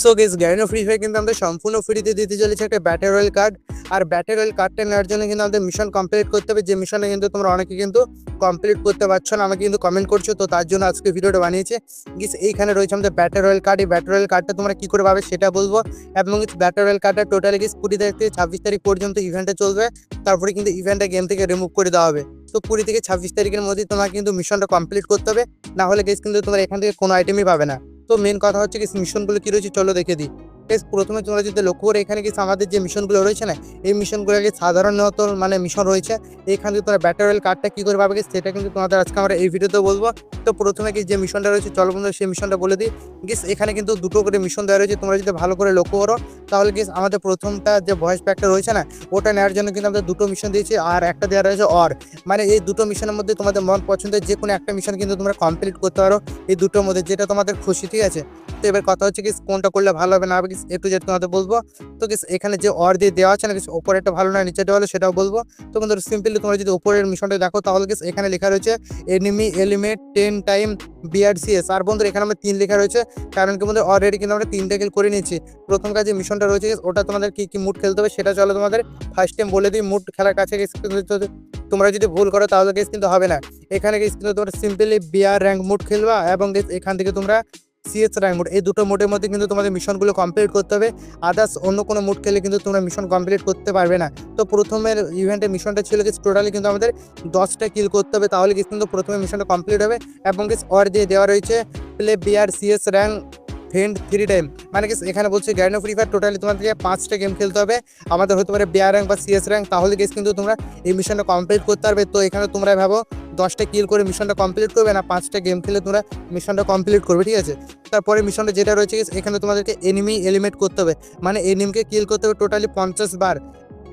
So guys Garena free fire কিন্তু আমাদের সম্পূর্ণ ফ্রিতে দিতে চলেছে একটা ব্যাটার রয়েল কার্ড আর ব্যাটার রয়েল কার্ডটা নেওয়ার জন্য কিন্তু আমাদের মিশন কমপ্লিট করতে হবে। যে মিশনে কিন্তু তোমরা অনেকে কিন্তু কমপ্লিট করতে পারছ না, আমাকে কিন্তু কমেন্ট করছ। তো তার জন্য আজকে ভিডিওটা বানিয়েছে। গিস এইখানে রয়েছে আমাদের ব্যাটার রয়েল কার্ড এই ব্যাটার রয়েল কার্ডটা তোমরা কী করে পাবে সেটা বলব। এবং ব্যাটার রয়েল কার্ডটা টোটালি গিস কুড়ি তারিখ থেকে ছাব্বিশ তারিখ পর্যন্ত ইভেন্টটা চলবে। তারপরে কিন্তু ইভেন্টটা গেম থেকে রিমুভ করে দেওয়া হবে। তো কুড়ি থেকে ছাব্বিশ তারিখের মধ্যে তোমাকে কিন্তু মিশনটা কমপ্লিট করতে হবে। না হলে গেস কিন্তু তোমরা এখান থেকে কোনো আইটেমই পাবে না। তো মেন কথা হচ্ছে কি মিশনগুলো কি রয়েছে চলো দেখে দিই। Guys, প্রথমে তোমরা যদি লক্ষ্য করে এখানে কিছু আমাদের যে মিশনগুলো রয়েছে না এই মিশনগুলো আগে সাধারণত মানে মিশন রয়েছে এখান তোমরা ব্যাটারেল কার্ডটা কী করে পাবে সেটা কিন্তু তোমাদের আজকে আমরা এই ভিডিওতে বলব। তো প্রথমে কি যে মিশনটা রয়েছে চলো বন্ধুরা সেই মিশনটা বলে দিই। গিস এখানে কিন্তু দুটো করে মিশন দেওয়া রয়েছে তোমরা যদি ভালো করে লক্ষ্য করো তাহলে গিস আমাদের প্রথমটা যে ভয়েস প্যাকটা রয়েছে না ওটা নেওয়ার জন্য কিন্তু আমাদের দুটো মিশন দিয়েছি আর একটা দেওয়া রয়েছে অর মানে এই দুটো মিশনের মধ্যে তোমাদের মন পছন্দের যে কোনো একটা মিশন কিন্তু তোমরা কমপ্লিট করতে পারো এই দুটোর মধ্যে যেটা তোমাদের খুশি ঠিক আছে? তো এবার কথা হচ্ছে কি কোনটা করলে ভালো হবে না হবে কিছু একটু যেটা তোমাদের বলব। তো কিছু এখানে যে অর দিয়ে দেওয়া আছে না কিছু ওপরেরটা ভালো না নিচেটা ভালো সেটাও বলব। তো কিন্তু সিম্পলি তোমরা যদি ওপরের মিশনটা দেখো, তাহলে কিছু এখানে লেখা রয়েছে enemy eliminate ten time BR CS আর বন্ধুরা, এখানে আমার তিন লেখা রয়েছে, কারণ কি বন্ধু অলরেডি কিন্তু আমরা তিনটা কিল করে নিয়েছি। প্রথম যে মিশনটা রয়েছে ওটা তোমাদের কি কি মুড খেলতে হবে সেটা চলো তোমাদের ফার্স্ট টাইম বলে দিই মুড খেলার কাছে তোমরা যদি ভুল করো, তাহলে কিন্তু হবে না। এখানে কিন্তু তোমরা সিম্পলি বিআর র্যাঙ্ক মুড খেলবা এবং এখান থেকে তোমরা সিএস রায় মোড এই দুটো মোডের মধ্যে কিন্তু তোমাদের মিশনগুলো কমপ্লিট করতে হবে। আদার্স অন্য কোনো মোড খেলে কিন্তু তোমরা মিশন কমপ্লিট করতে পারবে না। তো প্রথমের ইভেন্টের মিশনটা ছিল কি টোটালি কিন্তু আমাদের দশটা কিল করতে হবে, তাহলে কিন্তু প্রথমে মিশনটা কমপ্লিট হবে এবং কি অর দিয়ে দেওয়া রয়েছে। Play BR CS rank friend three time. মানে কি এখানে বলছে গ্যারিনো ফ্রি ফায়ার টোটালি তোমাদেরকে পাঁচটা গেম খেলতে হবে। আমাদের হতে পারে বিআর র্যাঙ্ক বা সিএস র্যাঙ্ক তাহলে গেস কিন্তু তোমরা এই মিশনটা কমপ্লিট করতে পারবে। তো এখানে তোমরা ভাবো, দশটা কিল করে মিশনটা কমপ্লিট করবে না, পাঁচটা গেম খেলে তোমরা মিশনটা কমপ্লিট করবে, ঠিক আছে? তারপরে মিশনটা যেটা রয়েছে এখানে তোমাদেরকে এনিমি এলিমেট করতে হবে। মানে এনিমিকে কিল করতে হবে টোটালি পঞ্চাশ বার।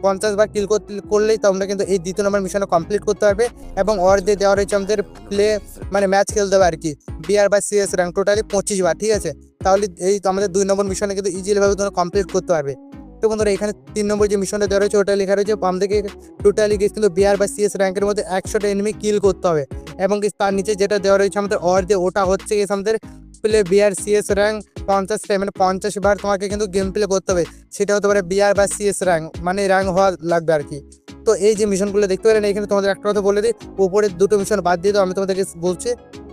পঞ্চাশ বার কিল করলেই তোমরা কিন্তু এই দ্বিতীয় নম্বর মিশনটা কমপ্লিট করতে পারবে এবং অর দিয়ে দেওয়া রয়েছে আমাদের প্লে মানে ম্যাচ খেলতে হবে আর কি। বিআর বা সিএস র্যাঙ্ক টোটালি পঁচিশ বার, ঠিক আছে? তাহলে এই আমাদের দুই নম্বর মিশনে কিন্তু ইজিলিভাবে তোমরা কমপ্লিট করতে পারবে। তো বন্ধুরা, এখানে তিন নম্বর যে মিশনটা দেওয়া রয়েছে, ওটা লেখা রয়েছে বাম দিকে টোটালি কিন্তু বিআর বা সিএস র্যাঙ্কের মধ্যে একশোটা এনিমি কিল করতে হবে। এবং তার নিচে যেটা দেওয়া রয়েছে আমাদের অর দিয়ে ওটা হচ্ছে গেস আমাদের প্লে বিআর সিএস র্যাঙ্ক পঞ্চাশ মানে পঞ্চাশ বার তোমাকে কিন্তু গেম প্লে করতে হবে। সেটা হতে পারে বিআর বা সিএস র্যাঙ্ক মানে র্যাঙ্ক হওয়া লাগবে আর কি। তো এই যে মিশনগুলো দেখতে পেলেন, এখানে তোমাদের একটা কথা বলে দিই। উপরের দুটো মিশন বাদ দিয়ে দাও, আমি তোমাদেরকে বলছি।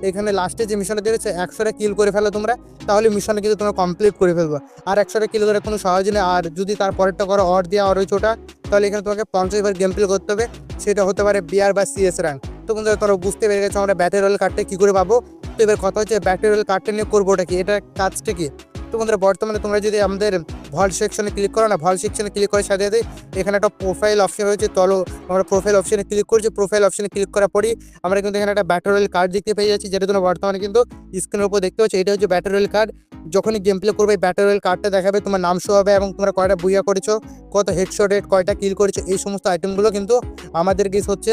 এখানে লাস্টে যে মিশনটা দিয়েছে, একশোটা কিল করে ফেলো তোমরা, তাহলে মিশনে কিন্তু তোমরা কমপ্লিট করে ফেলব। আর একশোটা কিল করে কোনো সহজ নেই, আর যদি তার পরেরটা করো অর দিয়ে আর ওই ছোটা, তাহলে এখানে তোমাকে পঞ্চাশ বার গেম প্লে করতে হবে। সেটা হতে পারে বিআর বা সিএস র্যাঙ্ক তো বন্ধুরা, তোমরা বুঝতে পেরে গেছো আমরা ব্যাটারি রয়েল কার্ডটা কী করে পাবো? তো এবার কথা হচ্ছে ব্যাটারি রয়েল কার্ডটা নিয়ে করব ওটা কি? এটা কাজটা কি? তো বন্ধুরা, বর্তমানে তোমরা যদি আমাদের ভল সেকশনে ক্লিক করো না ভল সেকশনে ক্লিক করে সাথে সাথে এখানে একটা প্রোফাইল অপশন রয়েছে তলো আমরা প্রোফাইল অপশনে ক্লিক করছি প্রোফাইল অপশনে ক্লিক করার পরই আমরা কিন্তু এখানে একটা ব্যাটারি কার্ড দেখতে পেয়ে যাচ্ছি, যেটা তোমরা বর্তমানে কিন্তু স্ক্রিনের উপর দেখতে পাচ্ছি। এটা হচ্ছে ব্যাটারি কার্ড যখনই গেম প্লে করবে ব্যাটারি কার্ডটা দেখাবে, তোমার নাম শো হবে এবং তোমরা কয়টা বুইয়া করেছ, কত হেডশট রেট কয়টা কিল করেছ, এই সমস্ত আইটেমগুলো কিন্তু আমাদের গেস হচ্ছে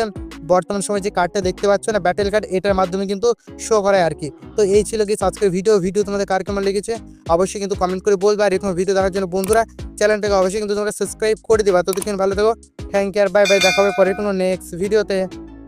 বর্তমান সময় যে কার্ডটা দেখতে পাচ্ছ না ব্যাটেল কার্ড এটার মাধ্যমে কিন্তু শো করায় আর কি। তো এই ছিল কি আজকের ভিডিও ভিডিও তোমাদের কার কেমন লেগেছে অবশ্যই কিন্তু কমেন্ট করে বলবে আর এরকম ভিডিও দেখার জন্য বন্ধুরা চ্যানেলটাকে অবশ্যই কিন্তু তোমরা সাবস্ক্রাইব করে দেবা। ততক্ষণ ভালো থাকো থ্যাংক ইউ আর বাই বাই দেখা হবে পরে কোনো নেক্সট ভিডিওতে